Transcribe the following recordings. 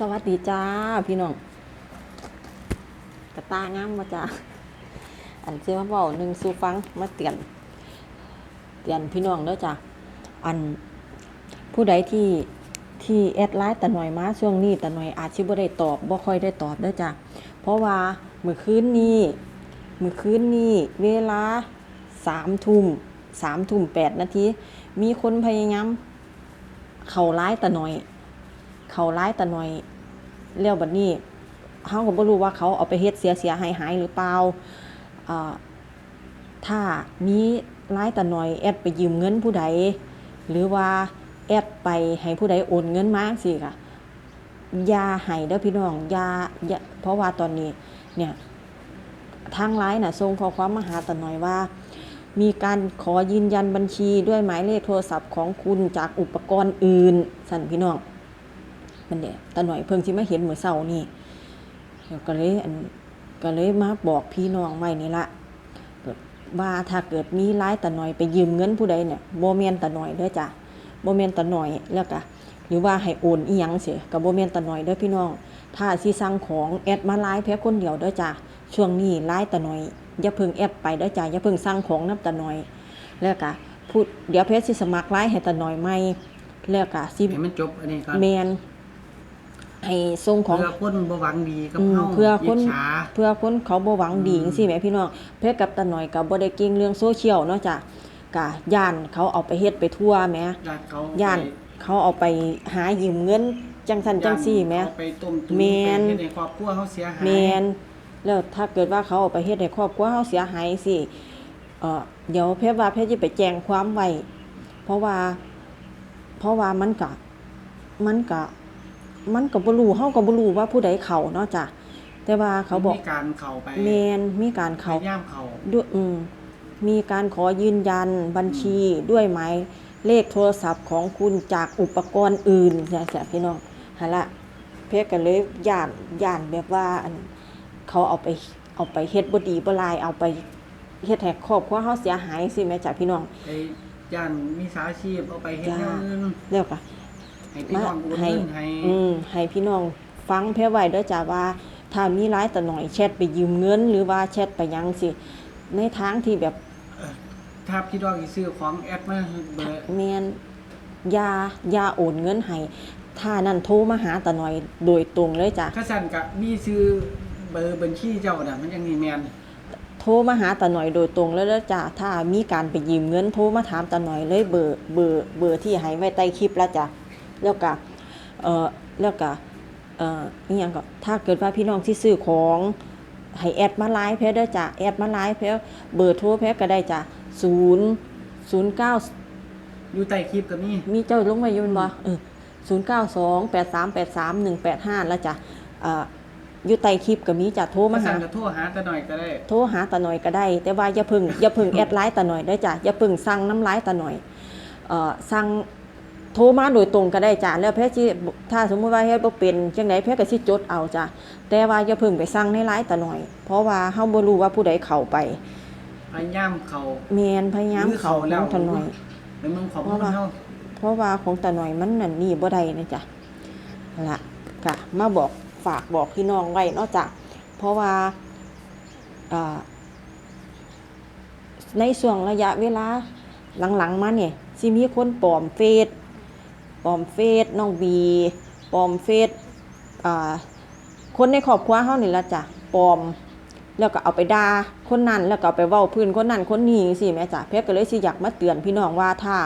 สวัสดีจ้าพี่น้องกระตางามมาจ้าอันเจ้าเบาหนึ่งสู่ฟังมาเตือนเตือนพี่น้องเด้อจ้าอันผู้ใดที่ที่แอดไลน์แต่หน่อยมาช่วงนี้แต่หน่อยอาจจะบ่ได้ตอบบ่ค่อยได้ตอบเด้อจ้าเพราะว่ามือคืนนี้มือคืนนี้เวลาสามทุ่มสามทุ่มแปดนาทีมีคนพยายามเข้าไลน์แต่หน่อย เขาร้ายแต่หน่อยแล้วบัดนี้เฮาก็บ่รู้ว่าเขาเอาไปเฮ็ดเสียเสียหายหายหรือเปล่าถ้ามีร้ายแต่หน่อยแอดไปยืมเงินผู้ใด หรือว่าแอดไปให้ผู้ใดโอนเงินมาสิค่ะยาให้เด้อพี่น้องยายาเพราะว่าตอนนี้เนี่ยทางไลน์น่ะส่งข้อความมาหาแต่หน่อยว่า มีการขอยืนยันบัญชีด้วยหมายเลขโทรศัพท์ของคุณจากอุปกรณ์อื่น สั่นพี่น้อง มันเดะตาหน่อยเพิ่งที่มาเห็นเหมือนเสานี่เดี๋ยวก็เลยอันก็เลยมาบอกพี่น้องไว้นี่ละว่าถ้าเกิดมีร้ายตาหน่อยไปยืมเงินผู้ใดเนี่ยโบเมนตาหน่อยเด้อจ้ะโบเมนตาหน่อยแล้วก็หรือว่าให้โอนอีหยังเสียกับโบเมนตาหน่อยเด้อพี่น้อง ถ้าสิสั่งของแอดมาไลฟ์เพียคนเดียวเด้อจ้ะช่วงนี้ไลฟ์ตาหน่อยอย่าเพิ่งแอดไปเด้อจ้ะอย่าเพิ่งสั่งของนับตาหน่อยแล้วก็พูดเดี๋ยวเพจสิสมัครไลฟ์ให้ตาหน่อยใหม่แล้วก็สิให้มันจบอันนี้ก่อนแมน ให้ส่งของเพื่อคนบ่หวังดีกับอืมเฮาเพื่อคนจฉาเพื่อคนเขาบ่หวังดีอืมจังซี่แหมพี่น้องเพื่อกับตาหน่อยกับบ่ได้เก่งเรื่องโซเชียลเนาะจ้ะกะย่านเขาเอาไปเฮ็ดไปทั่วแหมญาติเขาย่านเขาเอาไปหายืมเงินจังซั่นจังซี่แหมเอาไปต้มตุ๋นแม่นไปเฮ็ดให้ครอบครัวเขาเสียหายแมนแล้วถ้าเกิดว่าเขาเอาไปเฮ็ดให้ครอบครัวเขาเสียหายสิเอ่อเดี๋ยวเพชรว่าเพชรจะไปแจ้งความไว้เพราะว่า เพราะว่ามันก็มันก็ มันก็บ่รู้เฮาก็บ่รู้ว่าผู้ใดเข้าเนาะจ้ะแต่ว่าเขาบอกมีการเข้าไปแมนมีการเข้าพยายามเข้าด้วยอืมมีการขอยืนยันบัญชีด้วยหมายเลขโทรศัพท์ของคุณจากอุปกรณ์อื่นใช่ใช่พี่น้องฮะละเพชรกันเลยย่านย่านแบบว่าอันเขาเอาไปเอาไปเฮ็ดบ่ดีบ่ลายเอาไปเฮ็ดให้ครอบครัวเฮาเสียหายสิแม่จ้ะพี่น้องไปย่านมีสาชีพเอาไปเฮ็ดจ้าเงินแล้วก็ ให้พี่น้องโอนให้เงินให้อืมให้พี่น้องฟังเพื่อไว้เด้อจ้าว่า ถ้ามีร้ายแต่หน่อยแชทไปยืมเงิน หรือว่าแชทไปหยังสิ ในทางที่แบบถ้าพี่น้องสิซื้อของแอดมาเบอร์เมียนอยาอยาโอนเงินให้ถ้านั่นโทรมาหาแต่หน่อยโดยตรงเลยจ้ะ ถ้าสั่นก็มีซื้อเบอร์บัญชีเจ้าน่ะมันยังมีแม่นโทรมาหาแต่หน่อยโดยตรงเลยเด้อจ้ะถ้ามีการไปยืมเงินโทรมาถามแต่หน่อยเลยเบอร์เบอร์เบอร์ที่ให้ไว้ใต้คลิปแล้วจ้ะ แล้วก็เอ่อแล้วก็เอ่ออีหยังก็ถ้าเกิดว่าพี่น้องที่ซื้อของให้แอดมาไลฟ์เพจเด้อจ้ะแอดมาไลฟ์เพจเบอร์โทรเพจก็ได้จ้ะ0 09อยู่ใต้คลิปก็มีมีเจ้าลงมาอยู่แม่นบ่เออศูนย์เก้าสองแปดสามแปดสามหนึ่งแปดห้าแล้วจ้ะเอ่ออยู่ใต้คลิปก็มีจ้ะโทรมาถ้าสั่หานก็โทรหาแต่หน่อยก็ได้โทรหาตาหน่อยก็ได้ แต่ว่าอย่าเพึ่งอย่าเพึ่งแอดไลน์ตาหน่อยได้อจ้ะอย่าเพึ่งสั่งน้ำลายตาหน่อยเอ่อสั่ง โทรมาโดยตรงก็ได้จ้ะแล้วแพทย์สิถ้าสมมุติว่าเฮ็ดบ่เป็นจังไดแพทย์ก็สิจดเอาจ้ะแต่ว่าอย่าเพึ่งไปสั่งในไลน์ตาหน่อย เพราะว่าเฮาบ่รู้ว่าผู้ใดเข้าไปพยายามเข้าแม่นพยายามเข้าของตาหน่อยไปเมืองของเพราะว่าเฮาเพราะว่าของตาหน่อยมันนั่นนี่บ่ได้นะจ๊ะนั่นละกะมาบอกฝากบอกพี่น้องไว้เนอกจากเพราะว่าอ่าในช่วงระยะเวลาหลังๆมาเนี่ยสิมีคนปลอมเฟซ ปลอมเฟซน้องบีปลอมเฟซคนในครอบครัวเฮานี่ละจ้ะปลอม แล้วก็เอาไปด่าคนนั้นแล้วก็เอาไปเว้าพื้นคนนั้นคนนี้สิแม่จ้ะเพชรก็เลยสิอยากมาเตือนพี่น้องว่าถ้า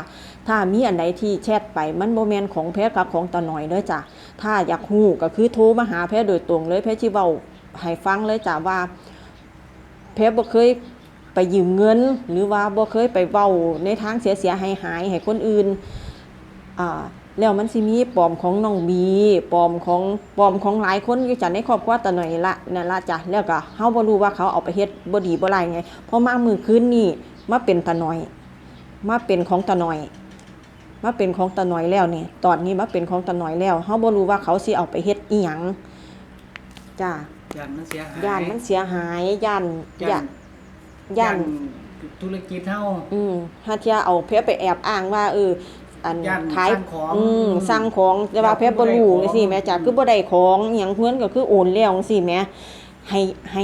ถ้ามีอันใดที่แชทไปมันโมเมนของแพ้กับของตาหน่อยเด้อจ้ะถ้าอยากฮู้ก็คือโทรมาหาแพ้โดยตรงเลยแพ้ชีเว้าให้ฟังเลยจ้ะว่า แพ้บ่เคยไปยืมเงิน หรือว่าบ่เคยไปเว้าในทางเสียเสียหายหายให้คนอื่นอ่า แล้วมันสิมีปลอมของน้องบีปลอมของปลอมของหลายคนอยู่จ้ะในครอบครัวตาหน่อยละนั่นละจ้ะแล้วก็เฮาบ่รู้ว่าเขาเอาไปเฮ็ดบ่ดีบ่ไรไงเพราะมามือคืนนี้มาเป็นตาหน่อย มาเป็นของตาหน่อย มาเป็นของตาหน่อยแล้วเนี่ยตอนนี้มาเป็นของตาหน่อยแล้วเฮาบ่รู้ว่าเขาสิเอาไปเฮ็ดอีหยังจ้าย่านมันเสียหายย่านมันเสียหายย่านย่าย่านนย่านธุรกิจเฮาอืมถ้าเที่ยเอาเพื่อไปแอบอ้างว่าเออ อันย่านขายสั่งของ อืมสั่งของแต่ว่าแพทย์บ่รู้จังซี่แม่จ้ะคือบ่ได้ของอหยังเพิ่นก็คือโอนแล้วจังซี่แม่ให้ให้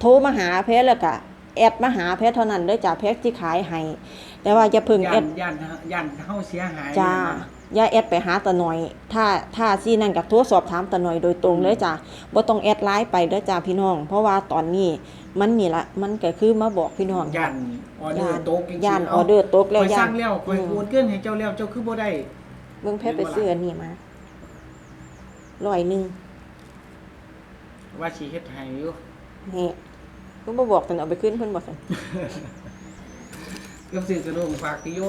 โทรมาหาแพทย์แล้วก็แอดมาหาแพทย์เท่านั้นเด้อจ้ะแพทย์สิขายให้แต่ว่าอย่าเพิ่งแอย่านดย่านย่านเฮาเสียหายจ้าอย่าแอดไปหาตาหน่อย ถ้าถ้าซี่นั่นก็โทรสอบถามตาหน่อยโดยตรงเลยจ้ะบ่ต้องแอดไลน์ไปเด้อจ้าพี่น้อง เพราะว่าตอนนี้มันนี่ละมันก็คือมาบอกพี่น้องย่านออเดอร์ตกจริงๆย่านเออเดอร์ตกแล้วข่อยย่าสั่นงแล้วข่อยโอนเกินให้เจ้าแล้วเจ้าคือบ่ได้เบิ่งแพ้ไปซื้ออันนี้มาร้อยหนึงว่าสิเฮ็ดให้อยู่นี่ก็บ่บอกกันเอาไปขึ้นเพิ่นบ่ซั่นก็ซื้อกระดงฝากพี่โย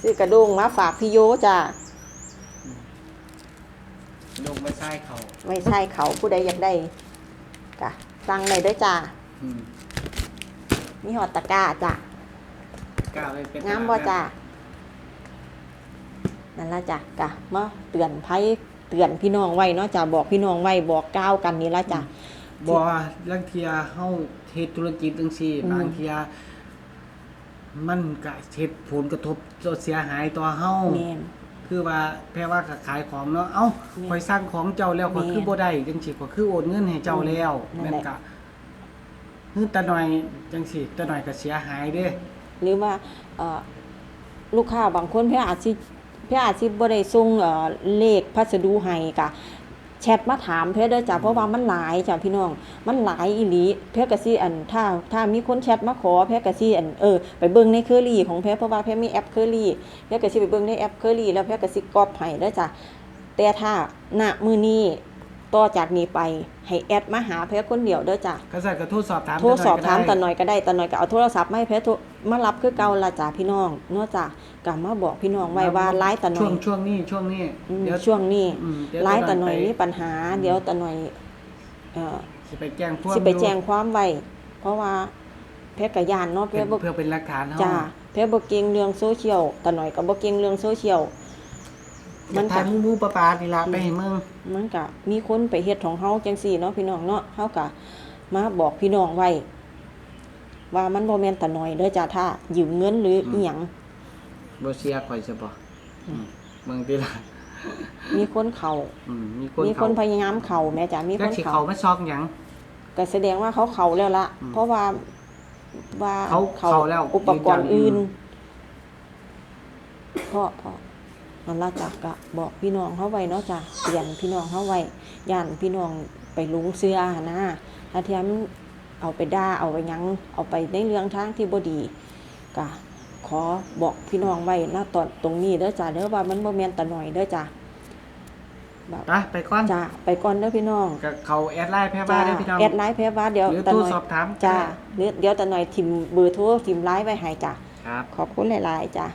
ซื้อกระด้งมาฝากพี่โยจ้ากระดงมาใส่เขาไว้ใช้เขาผู้ใดอยากได้จ้ะสั่งได้เด้อจ้าอืมมีฮอดตะกร้าจ้ะกล้าไปเป็นงามบ่จ้านั่นล่ะจ้ะกะมาเตือนภัยเตือนพี่น้องไว้เนาะจ้ะบอกพี่น้องไว้บอกกล่าวกันนี่ล่ะจ้ะบ่ลังเทียเฮาเฮ็ดธุรกิจจังซี่อืมบางเทีย มันก็เฮ็ดผลกระทบต่อเสียหายต่อเฮาแม่น คือว่าแพ่ว่าก็ขายของเนาะเอ้าแม่นข่อยสร้างของเจ้าแล้วข่อยแม่นคือบ่ได้จังซี่ข่อยคือโอนเงินให้เจ้าแล้วนั่นแม่นแหละกะคือตาหน่อยจังซี่ตาหน่อยก็เสียหายเด้ หรือว่าเอ่อลูกค้าบางคนเพิ่นอาจสิเพิ่นอาจสิบ่ได้ส่งเอ่อเลขพัสดุให้กะ แชทมาถามเพิ่นเด้อจ้ะเพราะว่ามันหลายจ้ะพี่น้อง มันหลายอีหลีเพิ่นก็สิอันถ้าถ้ามีคนแชทมาขอเพิ่นก็สิอันเออไปเบิ่งในเคอรี่ของเพิ่นเพราะว่าเพิ่นมีแอปเคอรี่เพิ่นก็สิไปเบิ่งในแอปเคอรี่แล้วเพิ่นก็สิก๊อบให้เด้อจ้ะแต่ถ้าณมื้อนี้ ต่อจากนี้ไปให้แอดมาหาเพิ่นคนเดียวเด้อจ้ะก็ใส่ก็โทรสอบถามโทรสอบถามตาตาหหน่อยน่อยก็ได้ตาหน่อยก็เอาโทรศัพท์มาให้แพ้โทรมารับคือเก่าละจ้าพี่น้องเนาะจ้ะกลับมาบอกพี่น้องก็ไว้ได้ว่าไลฟ์ตาหน่ช่อวงยช่วงนี้ช่วงนี้อืมเดี๋ยวช่วงนี้อืมเดี๋ยวไลฟ์ตาหน่อยไปมีปัญหา เดี๋ยวตาหน่อยเอ่อสิไปแจ้งพวกสิไปแจ้งความไว้เพราะว่าแพ้กะยานเนาะเพื่แพ้อบ่เพื่อเป็นหลักฐานเฮาจ้าแพ้บ่เก่งเรื่องโซเชียลตาหน่อยก็บ่เก่งเรื่องโซเชียล มัมันนทาก็งมูปลาปลานี่ล่ะไปให้มึงมันก็มีคนไปเฮ็ดของเฮาจังซี่เนาะพี่น้องเนาะเฮาก็มาบอกพี่น้องไว้ ว่ามันบ่แม่นตาหน่อยเด้อจ้าถ้ายืมเงินหรืออีหยังบ่เสียข่อยซะบ่อืมมึงติล่ะมีคนเขาอืมมีคนมีคเขานพยายามเขาแม่จ๋ามีคแล้วนสิเขาเขามาซอกหยัง ก็แสดงว่าเขาเขาแล้วละอืมเพราะว่าว่าเขาเขาแล้วอุปกรณ์ยืนยันอื่นเพราะเพราะมันละจักกะบอกพี่น้องเขาไว้เนาะจ้ะเตือนพี่น้องเขาไว้ย่านพี่น้องไปหลุงเสื้อหนนะถ้าเทียมเอาไปด่าเอาไปหยังเอาไปในเรื่องทางที่บ่ดีกะขอบอกพี่น้องไว้ณตอนตรงนี้เด้อจ้ะเด้อว่ามันบ่แม่นตะหน่อยเด้อจ้ะแบบไปไปก่อนจ้ะไปก่อนเด้อพี่น้องกับเขาแอดไลน์แพ่บ้าจ้าได้พี่น้องแอดไลน์แพ้ว่าเดี๋ยวหรือตาโทรหน่อยสอบถามจ้าเดี๋ยวเดี๋ยวตาหน่อยทิมเบอร์โทรทิมไลน์ไว้ให้จ้ะครับขอบคุณหลาย ๆ จ้ะ